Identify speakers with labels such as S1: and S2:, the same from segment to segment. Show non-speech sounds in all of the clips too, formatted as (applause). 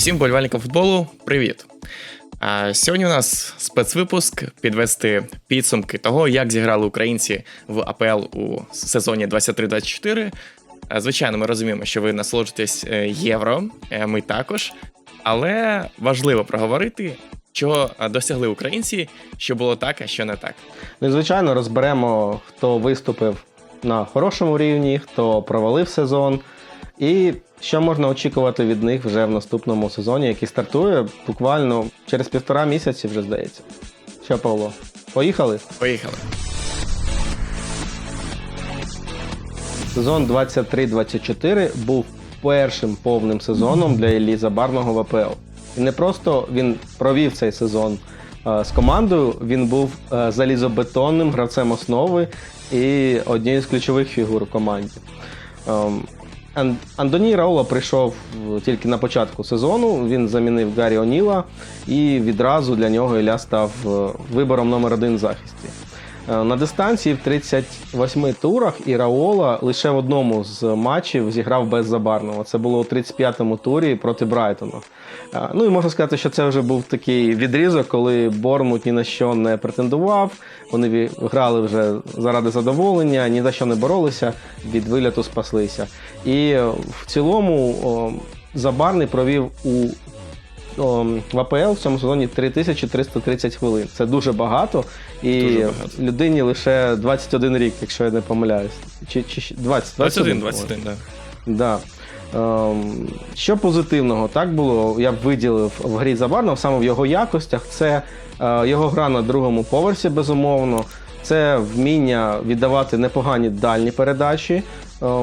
S1: Всім болівальникам футболу, привіт! А сьогодні у нас спецвипуск підвести підсумки того, як зіграли українці в АПЛ у сезоні 23-24. А, Звичайно, ми розуміємо, що ви насолоджуєтесь е, євро, е, ми також. Але важливо проговорити, а, досягли українці, що було так, а що не так.
S2: Ну і звичайно розберемо, хто виступив на хорошому рівні, хто провалив сезон, і що можна очікувати від них вже в наступному сезоні, який стартує буквально через півтора місяці, вже здається. Що, Павло? Поїхали?
S1: Поїхали.
S2: Сезон 23-24 був першим повним сезоном для Іллі Забарного в АПЛ. І не просто він провів цей сезон е, з командою, він був е, залізобетонним гравцем основи і однією з ключових фігур у команді. Андоній Раула прийшов е, тільки на початку сезону. Він замінив Гаррі Оніла, і відразу для нього Ілля став е, вибором номер один в захисті. Е, На дистанції в 38 турах і Раола лише в одному з матчів зіграв без забарного. Це було у 35-му турі проти Брайтона. Е, Ну і можна сказати, що це вже був такий відрізок, коли Бормут ні на що не претендував. Вони грали вже заради задоволення, ні за що не боролися, від виліту спаслися. І е, в цілому Забарний провів у в АПЛ в цьому сезоні 3330 хвилин. Це дуже багато. І
S1: Дуже багато.
S2: людині лише 21 рік, якщо я не помиляюсь. Чи, чи 20,
S1: 21,
S2: 21,
S1: 21, так.
S2: Да. Ем, що позитивного так було, я б виділив в грі Забарного, саме в його якостях, це е, його гра на другому поверсі, безумовно, це вміння віддавати непогані дальні передачі,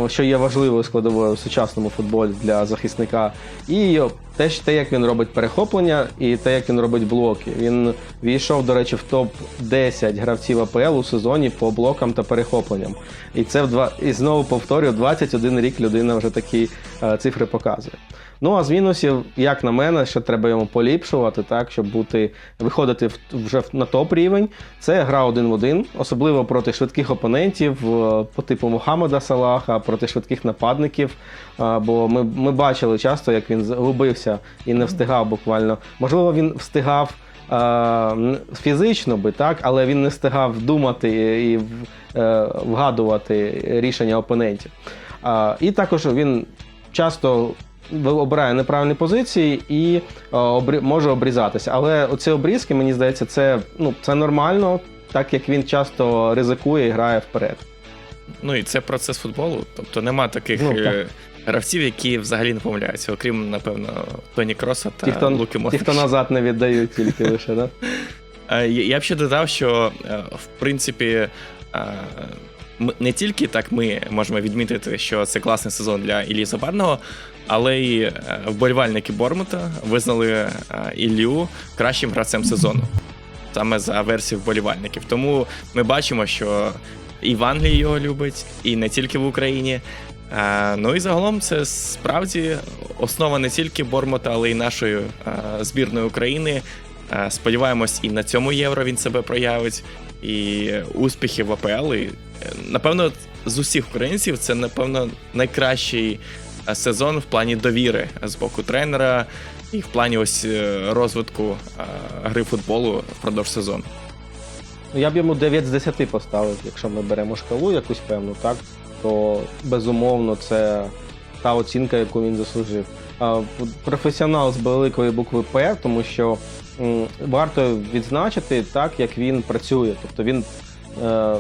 S2: що є важливою складовою в сучасному футболі для захисника. І те, ж- те, як він робить перехоплення, і те, як він робить блоки. Він війшов, до речі, в топ-10 гравців АПЛ у сезоні по блокам та перехопленням. І це в два і знову повторюю, 21 рік людина вже такі е, цифри показує. Ну а з мінусів, як на мене, що треба йому поліпшувати, так щоб бути виходити вже на топ рівень. Це гра один в один, особливо проти швидких опонентів е, по типу Мухаммеда Салаха, проти швидких нападників. Е, Бо ми, ми бачили часто, як він загубився і не встигав буквально. Можливо, він встигав. е, Фізично би так, але він не встигав думати і вгадувати рішення опонентів. І також він часто обирає неправильні позиції і е, обрі- може обрізатися. Але оці обрізки, мені здається, це, ну, це нормально, так як він часто ризикує і грає вперед.
S1: Ну і це процес футболу. Тобто нема таких
S2: Ну,
S1: е,
S2: так.
S1: гравців, які взагалі не помиляються, окрім, напевно, Тоні Кроса та
S2: Ті, хто,
S1: Луки
S2: ті, хто назад не віддають тільки лише, да? (laughs)
S1: Е, Я б ще додав, що в принципі. Не тільки так ми можемо відмітити, що це класний сезон для Іллі Забарного, але й е, вболівальники Бормута визнали е, Іллю кращим гравцем сезону, саме за версією вболівальників. Тому ми бачимо, що і в Англії його любить, і не тільки в Україні. Е, Ну і загалом це справді основа не тільки Бормута, але й нашої збірної України. Сподіваємось, і на цьому євро він себе проявить, і успіхи в АПЛ. І, напевно, з усіх українців це, напевно, найкращий сезон в плані довіри з боку тренера і в плані ось е, розвитку е, гри футболу впродовж сезону.
S2: Ну, Я б йому 9 з 10 поставив, якщо ми беремо шкалу якусь певну, так, то безумовно це та оцінка, яку він заслужив. Професіонал з великої букви П, тому що варто відзначити так, як він працює. Тобто він е,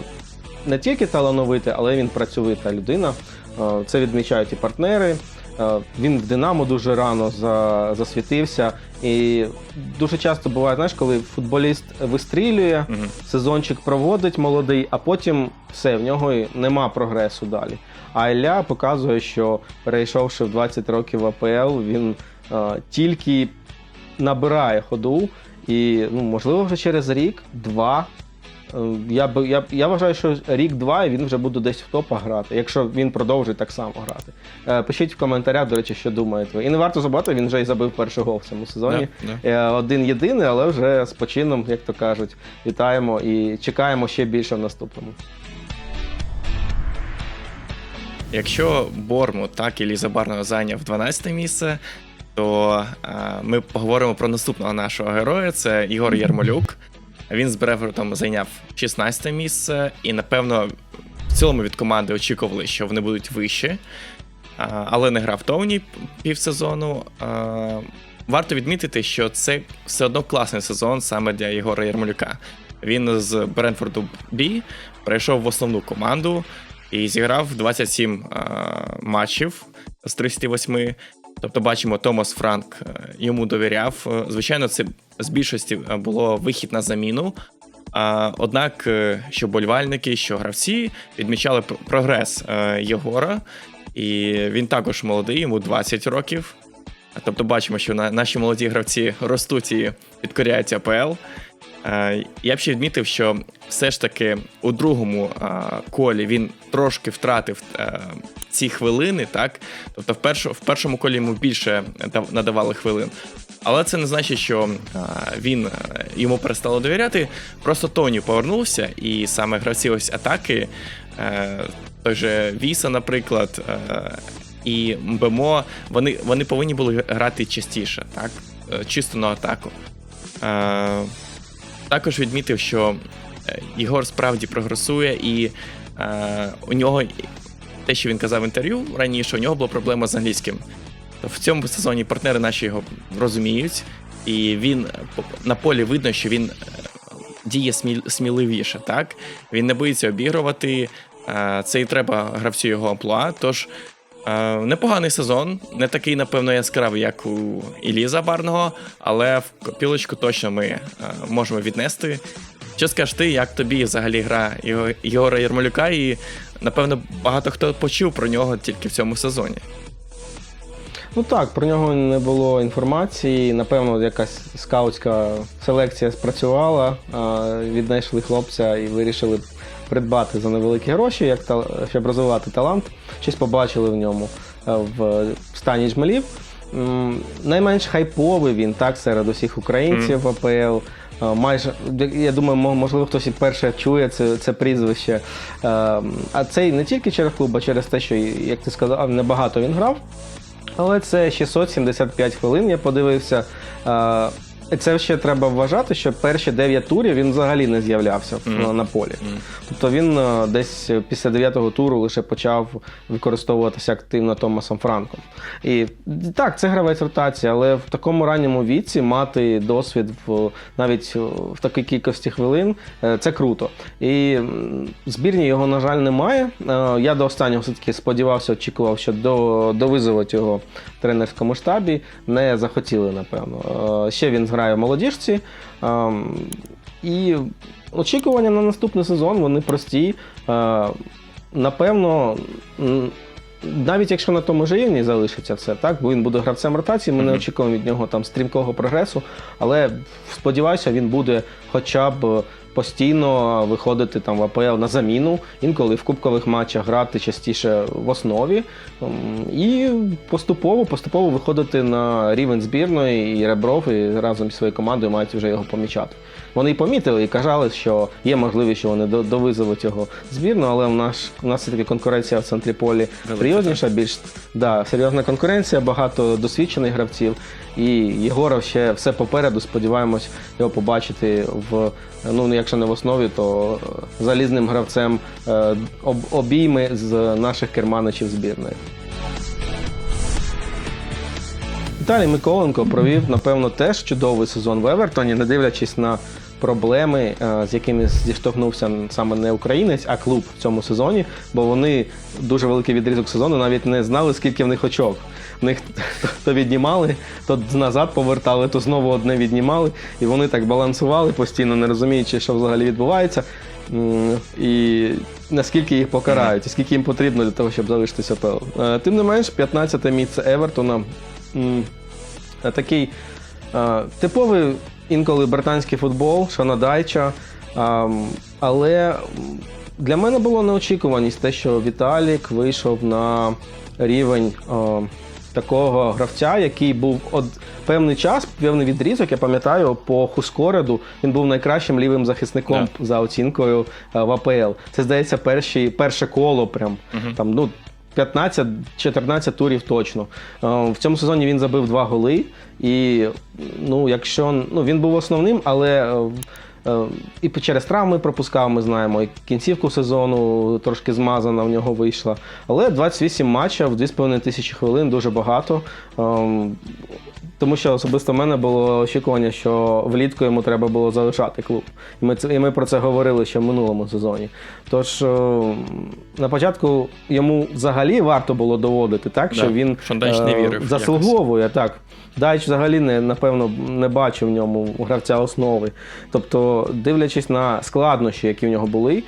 S2: не тільки талановитий, але він працьовита людина. Е, Це відмічають і партнери. Е, Він в Динамо дуже рано засвітився. І дуже часто буває, знаєш, коли футболіст вистрілює,
S1: Мгм.
S2: сезончик проводить молодий, а потім все, в нього нема прогресу далі. А Ілля показує, що перейшовши в 20 років в АПЛ, він е, тільки набирає ходу, і ну, можливо, вже через рік, два. е, Я, б- я, я вважаю, що рік-два і він вже буде десь в топах грати, якщо він продовжить так само грати. Е, Пишіть в коментарях, до речі, що думаєте ви. І не варто забувати, він вже і забив перший гол в цьому сезоні.
S1: Да, да.
S2: Е, Один єдиний, але вже з почином, як то кажуть, вітаємо і чекаємо ще більше в наступному.
S1: Якщо Бормут так і Ліза Барного зайняв 12 місце, то е, ми поговоримо про наступного нашого героя. Це Ігор Ярмолюк. Він з Бревертом зайняв 16 місце, і напевно в цілому від команди очікували, що вони будуть вище, але не грав Тоні півсезону. Варто відмітити, що це все одно класний сезон саме для Єгора Ярмолюка. Він з Бренфорду Бі перейшов в основну команду і зіграв 27 а, матчів з 38. Тобто, бачимо, Томас Франк е, йому довіряв. Е, Звичайно, це з більшості е, було вихід на заміну. Однак, що болівальники, що гравці відмічали прогрес Єгора, і він також молодий, йому 20 років. Тобто бачимо, що на, наші молоді гравці ростуть і підкоряють АПЛ. Е, Я б ще відмітив, що все ж таки у другому а, колі він трошки втратив е, ці хвилини, так? Тобто в, першу, в першому колі йому більше дав- надавали хвилин. Але це не значить, що він е, йому перестало довіряти. Просто Тоні повернувся, і саме гравці ось атаки, е, той же Віса, наприклад, е, і Мбемо, вони, вони повинні були грати частіше, так? Е, Чисто на атаку. Е, також відмітив, що е, Єгор справді прогресує, і е, у нього те, що він казав в інтерв'ю раніше, у нього була проблема з англійським. В цьому сезоні партнери наші його розуміють, і він е, на полі видно, що він е, діє сміливіше. Так він не боїться обігрувати. е, Це і треба гравцю його амплуа. Тож е, непоганий сезон, не такий, напевно, яскравий, як у Іллі Забарного, але в копілочку точно ми е, можемо віднести. Що скажеш ти, як тобі взагалі гра Єгора Ярмолюка? І напевно багато хто почув про нього тільки в цьому сезоні.
S2: Ну так, про нього не було інформації. Напевно, якась скаутська селекція спрацювала, віднайшли хлопця і вирішили придбати за невеликі гроші, як та, щоб розвивати талант. Щось побачили в ньому е, в стані жмелів. Найменш хайповий він так серед усіх українців в АПЛ. Е, Майже я думаю, можливо, хтось і перше чує це, це прізвище. Е, А це не тільки через клуб, а через те, що, як ти сказав, небагато він грав. Але це 675 хвилин, я подивився. Е, Це ще треба вважати, що перші 9 турів він взагалі не з'являвся
S1: Мгм.
S2: на полі.
S1: Мгм.
S2: Тобто він е, десь після 9-го туру лише почав використовуватися активно Томасом Франком. І так, це гравець ротації, але в такому ранньому віці мати досвід в навіть в такій кількості хвилин е, це круто. І збірні його, на жаль, немає. Е, Я до останнього все-таки сподівався, очікував, що до, довизовуть його в тренерському штабі. Не захотіли, напевно. Е, Ще він зграє в молодіжці. Ем, І очікування на наступний сезон вони прості. Е, Напевно, навіть якщо на тому ж рівні залишиться все, так, бо він буде гравцем ротації, ми не очікуємо від нього там стрімкого прогресу, але сподіваюся, він буде хоча б постійно виходити там в АПЛ на заміну, інколи в кубкових матчах грати частіше в основі і поступово, поступово виходити на рівень збірної і Ребров і разом зі своєю командою мають вже його помічати. Вони і помітили і казали, що є можливість, що вони довизовуть його збірну, але в нас, у нас все-таки конкуренція в центрі полі серйозніша, більш да, серйозна конкуренція, багато досвідчених гравців. І Єгоров ще все попереду. Сподіваємось його побачити в ну якщо не в основі, то е, залізним гравцем е, обійми з наших керманичів збірної. Віталій Миколенко провів, напевно, теж чудовий сезон в Евертоні, не дивлячись на проблеми, е, з якими зіштовхнувся саме не українець, а клуб в цьому сезоні, бо вони дуже великий відрізок сезону навіть не знали, скільки в них очок. В них (laughs) то віднімали, то назад повертали, то знову одне віднімали, і вони так балансували постійно, не розуміючи, що взагалі відбувається. І наскільки їх покарають, і скільки їм потрібно для того, щоб залишитися ПЛ. Е, Тим не менш, 15-те місце Евертона. е, Такий е, типовий інколи британський футбол, Шанадайча. Але для мене було неочікуваність те, що Віталік вийшов на рівень такого гравця, який був од... певний час, певний відрізок, я пам'ятаю, по Хускореду він був найкращим лівим захисником за оцінкою е, в АПЛ. Це здається, перші, перше коло, прям
S1: Мгм.
S2: там, ну. 15-14 турів точно. Е, В цьому сезоні він забив два голи. І ну, якщо ну, він був основним, але е, і через травми пропускав, ми знаємо, і кінцівку сезону трошки змазана в нього вийшла. Але 28 матчів, 2,5 тисячі хвилин дуже багато. Тому що особисто в мене було очікування, що влітку йому треба було залишати клуб. І ми, це, і ми про це говорили ще в минулому сезоні. Тож е, на початку йому взагалі варто було доводити, так, що
S1: Да,
S2: він
S1: що Дайч не
S2: е,
S1: вірив
S2: заслуговує. Так. Дайч взагалі не, напевно не бачив в ньому гравця основи. Тобто, дивлячись на складнощі, які в нього були, е,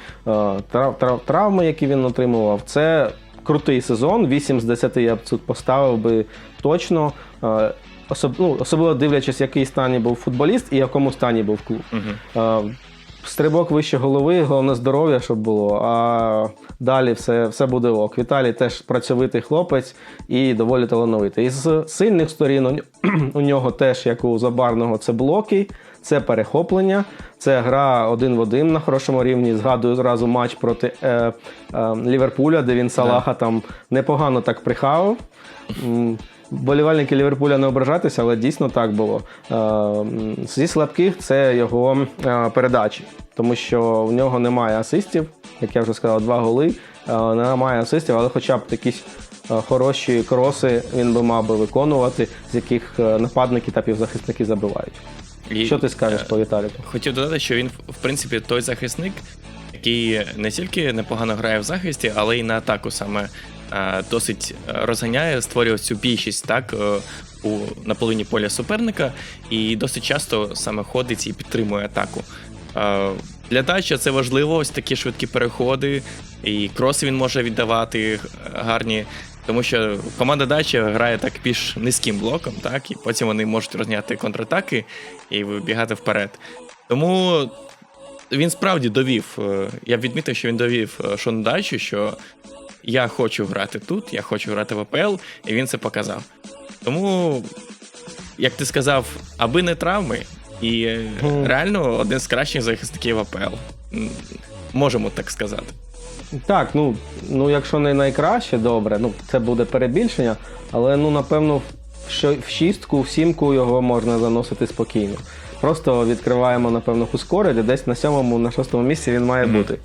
S2: трав, трав, травми, які він отримував, це крутий сезон. 8 з 10 я б тут поставив би точно. Е, Особ, ну, особливо дивлячись, в який стані був футболіст і в якому стані був клуб.
S1: Угу.
S2: Стрибок вище голови, головне здоров'я, щоб було. А далі все, все буде ок. Віталій теж працьовитий хлопець і доволі талановитий. Із сильних сторін (clears throat) у нього теж, як у Забарного, це блоки, це перехоплення, це гра один в один на хорошому рівні. Згадую зразу матч проти е, е, Ліверпуля, де він Салаха там непогано так прихавив. Болівальники Ліверпуля не ображатися, але дійсно так було. Е, Зі слабких це його е, передачі, тому що в нього немає асистів, як я вже сказав, два голи. е, Немає асистів, але хоча б якісь хороші кроси він би мав би виконувати, з яких нападники та півзахисники забивають.
S1: І,
S2: Що ти скажеш по Віталіку?
S1: Хотів додати, що він, в принципі, той захисник, який не тільки непогано грає в захисті, але й на атаку саме досить розганяє, створює цю більшість так, е, у, на половині поля суперника, і досить часто саме ходить і підтримує атаку. Е, Для Дача це важливо, ось такі швидкі переходи, і кроси він може віддавати е, гарні. Тому що команда Дача грає так більш низьким блоком, так, і потім вони можуть розняти контратаки і вибігати вперед. Тому він справді довів. е, Я б відмітив, що він довів е, Шону Дачу, що я хочу грати тут, я хочу грати в АПЛ, і він це показав. Тому, як ти сказав, аби не травми, і
S2: Мгм.
S1: реально один з кращих захисників АПЛ. Можемо так сказати.
S2: Так, ну, ну якщо не найкраще, добре, ну це буде перебільшення, але ну напевно в шістку, в сімку його можна заносити спокійно. Просто відкриваємо, напевно, Хускори, де десь на сьомому, на шостому місці він має бути.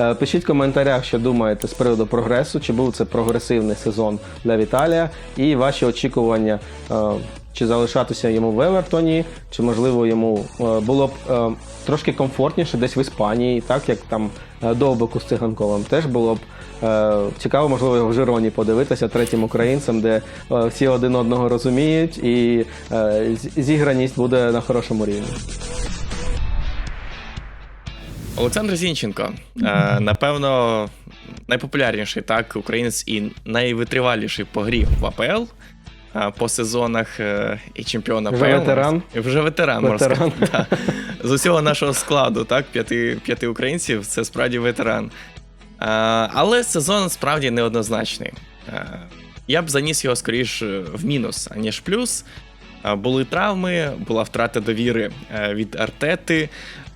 S2: Е, Пишіть в коментарях, що думаєте з приводу прогресу, чи був це прогресивний сезон для Віталія, і ваші очікування, е, чи залишатися йому в Евертоні, чи можливо йому е, було б трошки комфортніше десь в Іспанії, так як там довбику з циганковим. Теж було б цікаво, можливо, в Жироні подивитися третім українцем, де е, всі один одного розуміють, і е, зіграність буде на хорошому рівні.
S1: Олександр Зінченко, е, напевно, найпопулярніший так, українець і найвитриваліший по грі в АПЛ. е, По сезонах е, і чемпіона
S2: Вже
S1: АПЛ.
S2: ветеран?
S1: Вже ветеран, можна сказати. да. З усього нашого складу, так, п'яти, п'яти українців, це справді ветеран. Е, Але сезон справді неоднозначний. Е, Я б заніс його скоріш е, в мінус, аніж плюс. Були травми, була втрата довіри від Артети.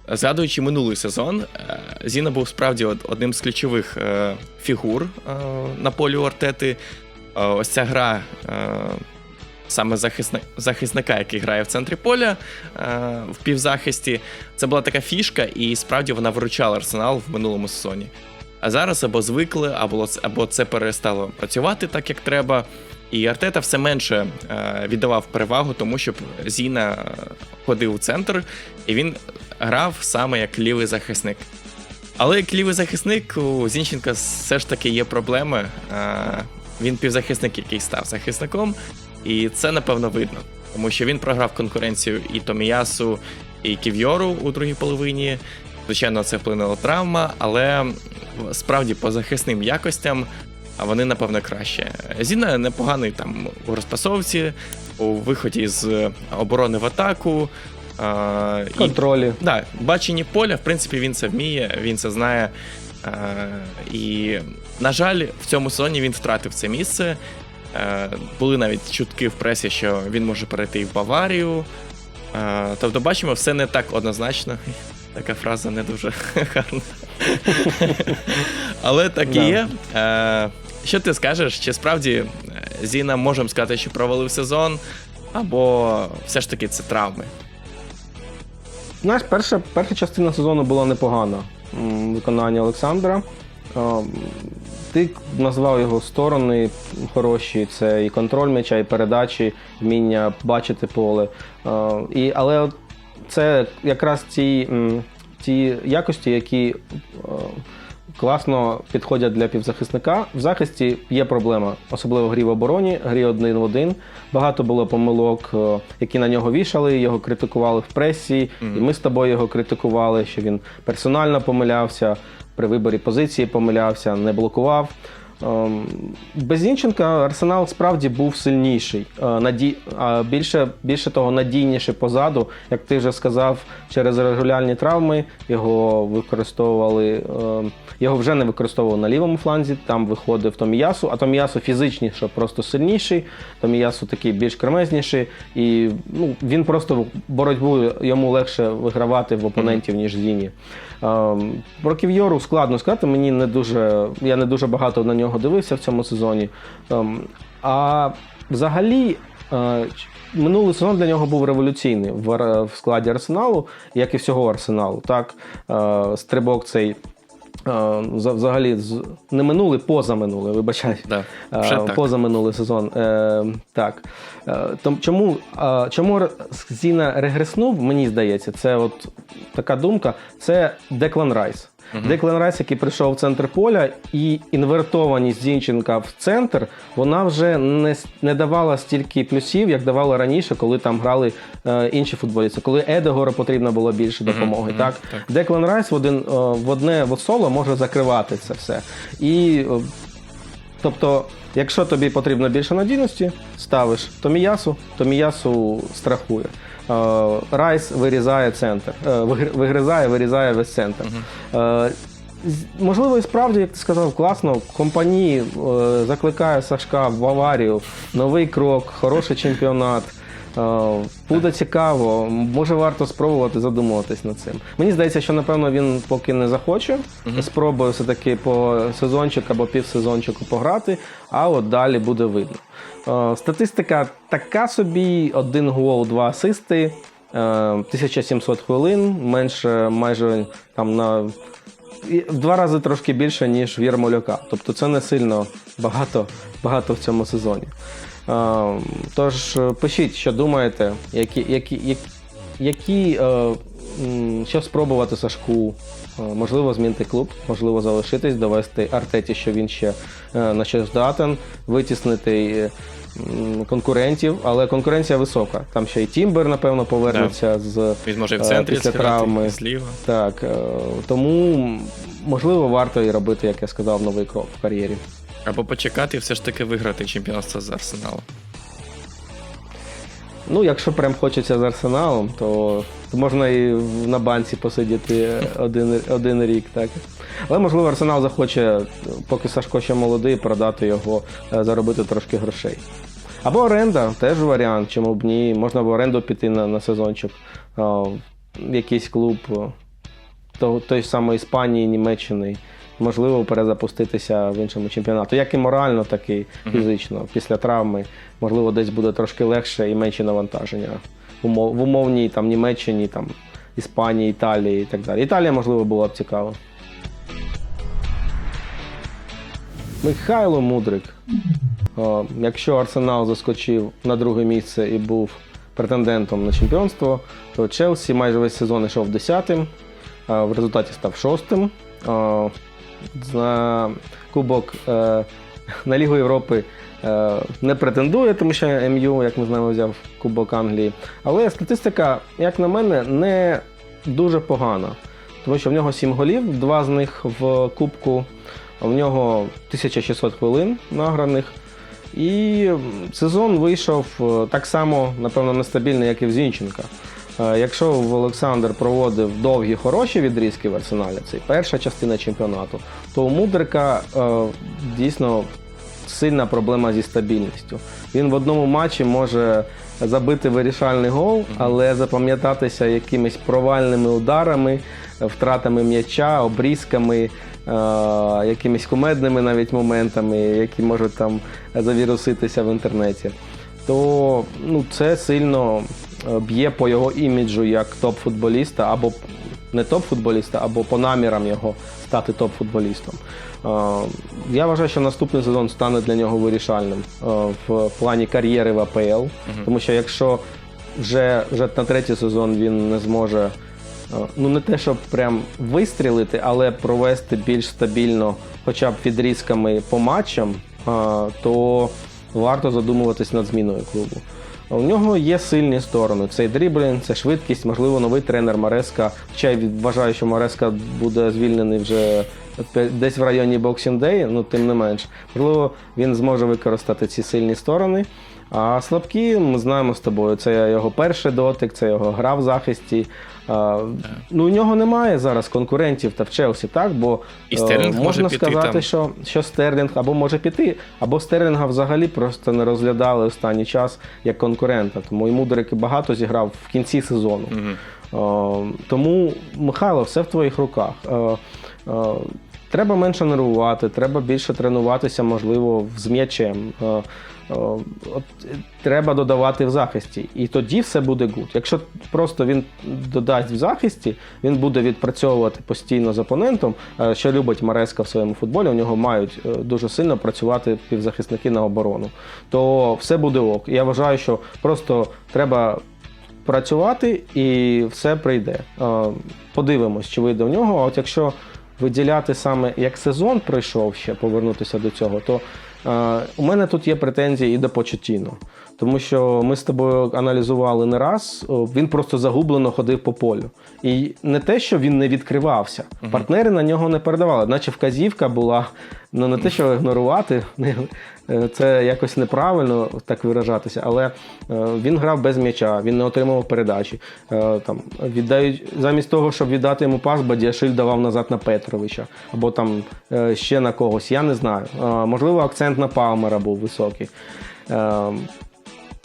S1: Згадуючи минулий сезон, Зіна був справді одним з ключових фігур на полі у Артети. Ось ця гра саме захисни- захисника, який грає в центрі поля в півзахисті, це була така фішка, і справді вона виручала арсенал в минулому сезоні. А зараз або звикли, або, або це перестало працювати так, як треба. І Артета все менше е, віддавав перевагу тому, щоб Зіна е, ходив у центр, і він грав саме як лівий захисник. Але як лівий захисник у Зінченка все ж таки є проблеми. Е, Він півзахисник, який став захисником, і це напевно видно, тому що він програв конкуренцію і Томіясу, і Ків'йору у другій половині. Звичайно, це вплинула травма, але справді по захисним якостям вони, напевно, краще. Зіна непоганий там у розпасовці, у виході з оборони в атаку. А, і
S2: Контролі.
S1: Да, бачення поля, в принципі, він це вміє, він це знає. І, на жаль, в цьому сезоні він втратив це місце. Були навіть чутки в пресі, що він може перейти і в Баварію. Тобто, бачимо, все не так однозначно. Така фраза не дуже (laughs) гарна. Але так і є. Е, Що ти скажеш? Чи справді е, Зіна можемо сказати, що провалив сезон, або все ж таки це травми?
S2: Знаєш, перша, перша частина сезону була непогана. Виконання Олександра. Ем, Ти назвав його сторони хороші, це і контроль м'яча, і передачі, вміння бачити поле. Е, І, але от це якраз м, ті якості, які е, класно підходять для півзахисника. В захисті є проблема, особливо в грі в обороні, грі один в один. Багато було помилок, е, які на нього вішали, його критикували в пресі, і ми з тобою його критикували, що він персонально помилявся, при виборі позиції помилявся, не блокував. Ем, Без Зінченка Арсенал справді був сильніший, е, наді... а більше, більше того, надійніше позаду. Як ти вже сказав, через регулярні травми його використовували, е, його вже не використовували на лівому фланзі, там виходив Томіясу, а Томіясу фізичніше, просто сильніший, Томіясу такий більш кремезніший, і ну, він просто боротьбу йому легше вигравати в опонентів, ніж Зіні. Ем, Про Ків'йору складно сказати, мені не дуже, я не дуже багато на нього дивився в цьому сезоні. Ем, А взагалі, е, минулий сезон для нього був революційний в, складі арсеналу, як і всього арсеналу. Так? Е, Стрибок цей. Взагалі з- не минулий, позаминулий, вибачай.
S1: Да. Вже так.
S2: позаминулий сезон. Е, так. Е, чому, чому Зіна регреснув, мені здається, це от така думка, це Деклан Райс. Деклан Райс, який прийшов в центр поля, і інвертованість Зінченка в центр, вона вже не, не давала стільки плюсів, як давала раніше, коли там грали е, інші футболісти, коли Едегору потрібно було більше допомоги.
S1: мгм,
S2: так?
S1: так.
S2: Деклан Райс в, один, е, в одне в соло може закривати це все. І е, Тобто, якщо тобі потрібно більше надійності, ставиш Томіясу, Томіясу страхує. Е, Райс вирізає центр, е, вигризає, вирізає весь центр. Е, Можливо, і справді, як ти сказав, класно. Компанії закликає Сашка в Баварію. Новий крок, хороший чемпіонат. Е, Буде цікаво, може варто спробувати задумуватись над цим. Мені здається, що напевно він поки не захоче. Спробує все-таки по сезончик або півсезончику пограти, а от далі буде видно. Е, Статистика така собі: один гол, два асисти, е, 1700 хвилин, менше майже там на в два рази трошки більше, ніж в Єрмоляка. Тобто це не сильно багато, багато в цьому сезоні. Е, Тож е, пишіть, що думаєте, які, які, які, які е, що спробувати Сашку. Можливо, змінити клуб, можливо, залишитись, довести Артеті, що він ще на щось здатен, витіснити конкурентів, але конкуренція висока. Там ще й Тімбер, напевно, повернеться з
S1: Він може в центрі
S2: після травми.
S1: і зліва.
S2: Так, тому можливо варто і робити, як я сказав, новий крок в кар'єрі.
S1: Або почекати і все ж таки виграти чемпіонство з Арсеналом.
S2: Ну, якщо прям хочеться з арсеналом, то можна і на банці посидіти (laughs) один, один рік, так. Але можливо арсенал захоче, поки Сашко ще молодий, продати його, е, заробити трошки грошей. Або оренда, теж варіант, чому б ні. Можна в оренду піти на, на сезончик. А, в якийсь клуб то, той ж самої Іспанії, Німеччини. Можливо, перезапуститися в іншому чемпіонату. Як і морально, так і фізично. Після травми, можливо, десь буде трошки легше і менше навантаження. В умовній там, Німеччині, там, Іспанії, Італії і так далі. Італія, можливо, була б цікава. Михайло Мудрик. О, якщо Арсенал заскочив на друге місце і був претендентом на чемпіонство, то Челсі майже весь сезон йшов десятим, а в результаті став шостим. А, За Кубок е, на Лігу Європи е, не претендує, тому що МЮ, як ми знаємо, взяв Кубок Англії. Але статистика, як на мене, не дуже погана. Тому що в нього 7 голів, два з них в Кубку. В нього 1600 хвилин награних. І сезон вийшов е, так само, напевно, нестабільний, як і в Зінченка. Е, Якщо в Олександр проводив довгі хороші відрізки в арсеналі, це перша частина чемпіонату, то у Мудрика е, дійсно сильна проблема зі стабільністю. Він в одному матчі може забити вирішальний гол, але запам'ятатися якимись провальними ударами, втратами м'яча, обрізками, якимись кумедними навіть моментами, які можуть там завіруситися в інтернеті, то ну, це сильно е, б'є по його іміджу як топ-футболіста, або не топ-футболіста, або по намірам його стати топ-футболістом. Е, Я вважаю, що наступний сезон стане для нього вирішальним е, в плані кар'єри в АПЛ, тому що якщо вже, вже на третій сезон він не зможе, е, ну не те, щоб прям вистрілити, але провести більш стабільно, хоча б відрізками по матчам, е, то варто задумуватись над зміною клубу. У нього є сильні сторони. Цей дріблінг, це швидкість, можливо, новий тренер Мареска. Хоча я вважаю, що Мареска буде звільнений вже десь в районі Boxing Day, ну тим не менш. Можливо, він зможе використати ці сильні сторони. А слабкі ми знаємо з тобою. Це його перший дотик, це його гра в захисті. А, ну, у нього немає зараз конкурентів та в Челсі, так? Бо
S1: І
S2: е,
S1: Стерлінг може
S2: можна
S1: піти
S2: сказати,
S1: там.
S2: що, що Стерлінг або може піти, або Стерлінга взагалі просто не розглядали останній час як конкурента. Тому і Мудрик багато зіграв в кінці сезону.
S1: Мгм.
S2: Е, тому, Михайло, все в твоїх руках. Е, е, треба менше нервувати, треба більше тренуватися, можливо, з м'ячем. Е, треба додавати в захисті. І тоді все буде гуд. Якщо просто він додасть в захисті, він буде відпрацьовувати постійно з опонентом, е, що любить Мареска в своєму футболі. У нього мають е, дуже сильно працювати півзахисники на оборону. То все буде ок. Я вважаю, що просто треба працювати і все прийде. Подивимось, чи вийде в нього. А от якщо виділяти саме як сезон пройшов ще повернутися до цього, то у мене тут є претензії і до Почетіно. Тому що ми з тобою аналізували не раз, він просто загублено ходив по полю. І не те, що він не відкривався. Партнери на нього не передавали, наче вказівка була ну не те, що ігнорувати, (laughs) е, це якось неправильно так виражатися, але е, він грав без м'яча, він не отримував передачі. Е, Там віддають замість того, щоб віддати йому пас, Бадіашиль давав назад на Петровича або там ще на когось. Я не знаю. Можливо, акцент на Палмера був високий.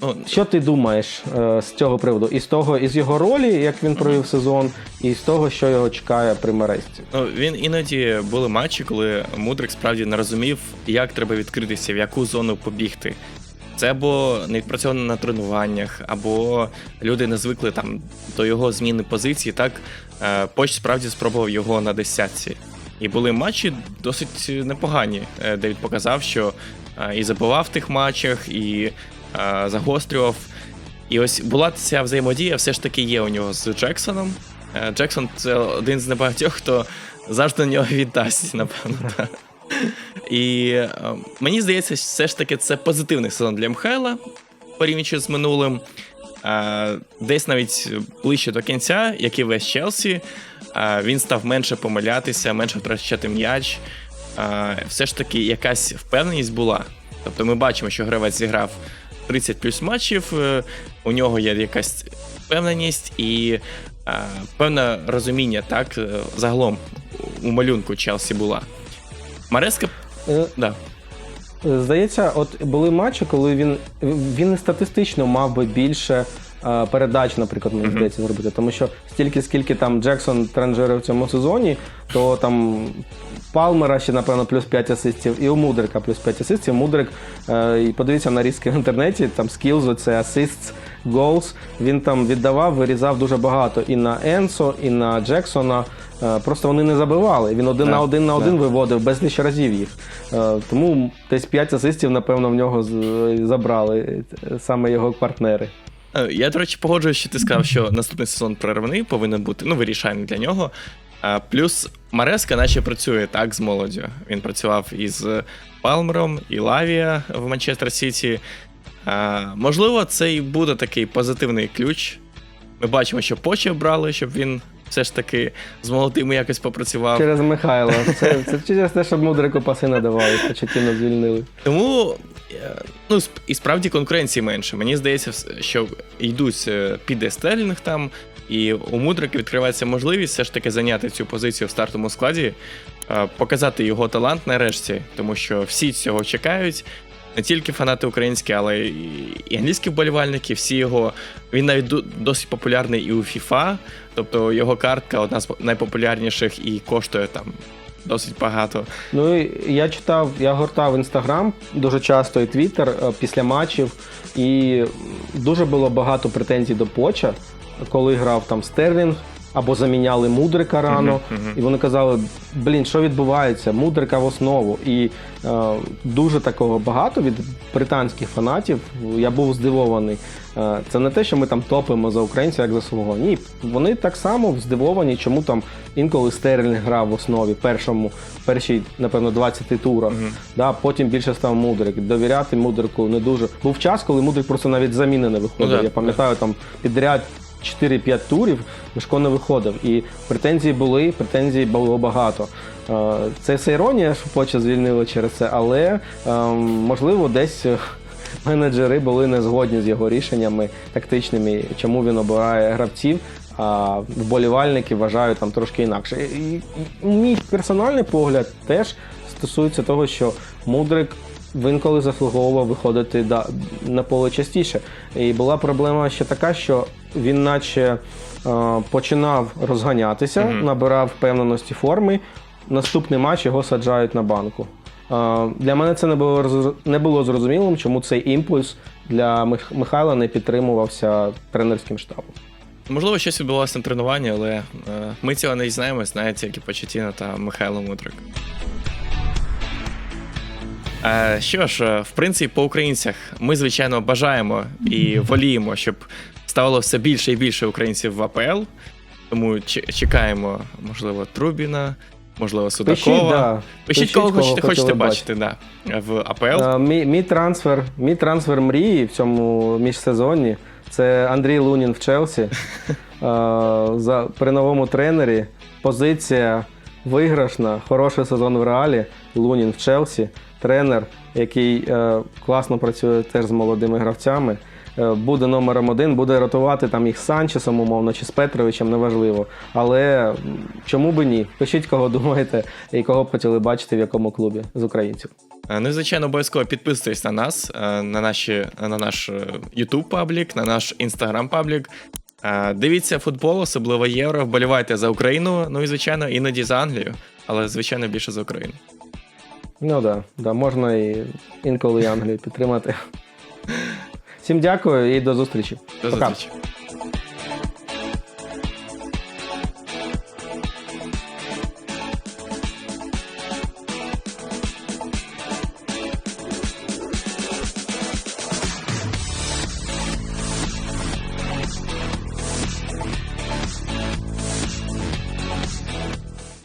S1: Ну,
S2: Що ти думаєш е, з цього приводу? І з того, і з його ролі, як він провів сезон, і з того, що його чекає при Мересті?
S1: Ну, він іноді були матчі, коли Мудрик справді не розумів, як треба відкритися, в яку зону побігти. Це або не відпрацьовано на тренуваннях, або люди не звикли там до його зміни позиції. Так Е, Поч справді спробував його на десятці. І були матчі досить непогані, е, де він показав, що е, і забивав в тих матчах, і загострював. І ось була ця взаємодія, все ж таки є у нього з Джексоном. Е, Джексон це один з небагатьох, хто завжди на нього віддасть, напевно. так. І е, мені здається, все ж таки це позитивний сезон для Михайла, порівнюючи з минулим. Е, Десь навіть ближче до кінця, як і весь Челсі, е, він став менше помилятися, менше втрачати м'яч. Е, Все ж таки якась впевненість була. Тобто ми бачимо, що гравець зіграв 30 плюс матчів, е, у нього є якась впевненість і е, певне розуміння, так, е, загалом у малюнку Челсі була. Мареска,
S2: Е,
S1: да.
S2: Здається, от були матчі, коли він, він статистично мав би більше е, передач, наприклад, мені здається, зробити. Тому що стільки, скільки там Джексон транжирив в цьому сезоні, то там Палмера ще, напевно, плюс 5 асистів, і у Мудрика плюс 5 асистів. Мудрик, е, і подивіться на різки в інтернеті, там скілзу, це асист, голс. Він там віддавав, вирізав дуже багато і на Енсо, і на Джексона. Е, Просто вони не забивали. Він один
S1: Да,
S2: на один на один
S1: да.
S2: виводив безліч разів їх. Е, Тому десь 5 асистів, напевно, в нього забрали е, саме його партнери.
S1: Е, Я, до речі, погоджуюсь, що ти сказав, що наступний сезон проривний повинен бути, ну, вирішальний для нього. Плюс Мареска наче працює так з молоддю. Він працював із Палмером, і Лавія в Манчестер Сіті. Можливо, це і буде такий позитивний ключ. Ми бачимо, що Почі обрали, щоб він все ж таки з молодими якось попрацював.
S2: Через Михайла. Це, це через те, щоб мудрику паси надавали, початіно звільнили.
S1: Тому е, ну, і справді конкуренції менше. Мені здається, що йдуть е, піде Стерлінг там, і у Мудрика відкривається можливість все ж таки зайняти цю позицію в стартовому складі, е, показати його талант нарешті, тому що всі цього чекають. Не тільки фанати українські, але і англійські вболівальники, всі його. Він навіть досить популярний і у FIFA, тобто його картка одна з найпопулярніших і коштує там досить багато.
S2: Ну я читав, я гортав інстаграм дуже часто і Твіттер після матчів, і дуже було багато претензій до Поча, коли грав там Стерлінг. Або заміняли Мудрика рано,
S1: Мгм, мгм.
S2: і вони казали: блін, що відбувається? Мудрика в основу. І е, дуже такого багато від британських фанатів. Я був здивований. Е, це не те, що ми там топимо за українця як за свого. Ні, вони так само здивовані, чому там інколи Стерлінг грав в основі першому, першій, напевно, 20 турах. Да, потім більше став Мудрик. Довіряти Мудрику не дуже. Був час, коли Мудрик просто навіть заміни не виходив.
S1: Ну да,
S2: Я пам'ятаю, там підряд 4-5 турів Мишко не виходив. І претензії були, претензій було багато. Е, Це все іронія, що Поча звільнили через це, але ем, можливо десь. е, Менеджери були не згодні з його рішеннями тактичними, чому він обирає гравців, а вболівальники вважають там трошки інакше. І, і, і мій персональний погляд теж стосується того, що Мудрик він інколи заслуговував виходити на поле частіше. І була проблема ще така, що він наче е, починав розганятися, набирав впевненості форми. Наступний матч його саджають на банку. Е, Для мене це не було не було зрозумілим, чому цей імпульс для Мих- Михайла не підтримувався тренерським штабом.
S1: Можливо, щось відбулося на тренуванні, але е, ми цього не дізнаємось, знають тільки Почетіно та Михайло Мудрик. Е, Що ж, е, в принципі, по українцях ми, звичайно, бажаємо і воліємо, щоб ставало все більше і більше українців в АПЛ. Тому чекаємо, можливо, Трубіна, можливо, Судакова.
S2: Пишіть, да.
S1: Пишіть, кого хочете, хочете
S2: бачити.
S1: да, в АПЛ.
S2: Е, Мій, мій трансфер, мій трансфер мрії в цьому міжсезонні це Андрій Лунін в Челсі. (laughs) Е, За, при новому тренері позиція виграшна, хороший сезон в реалі. Лунін в Челсі, тренер, який е, класно працює теж з молодими гравцями. Е, Буде номером один, буде ротувати там їх з Санчесом, умовно, чи з Петровичем, неважливо. Але чому би ні? Пишіть, кого (laughs) думаєте і кого б хотіли бачити в якому клубі з українців.
S1: Е, Ну і звичайно, обов'язково підписуйтесь на нас, на, наші, на наш YouTube паблік, на наш Instagram паблік. Дивіться футбол, особливо євро, вболівайте за Україну, ну і звичайно, іноді за Англію, але звичайно більше за Україну.
S2: Ну да, да, можна і інколи і Англію підтримати. Всім дякую і до зустрічі.
S1: До
S2: Пока.
S1: зустрічі.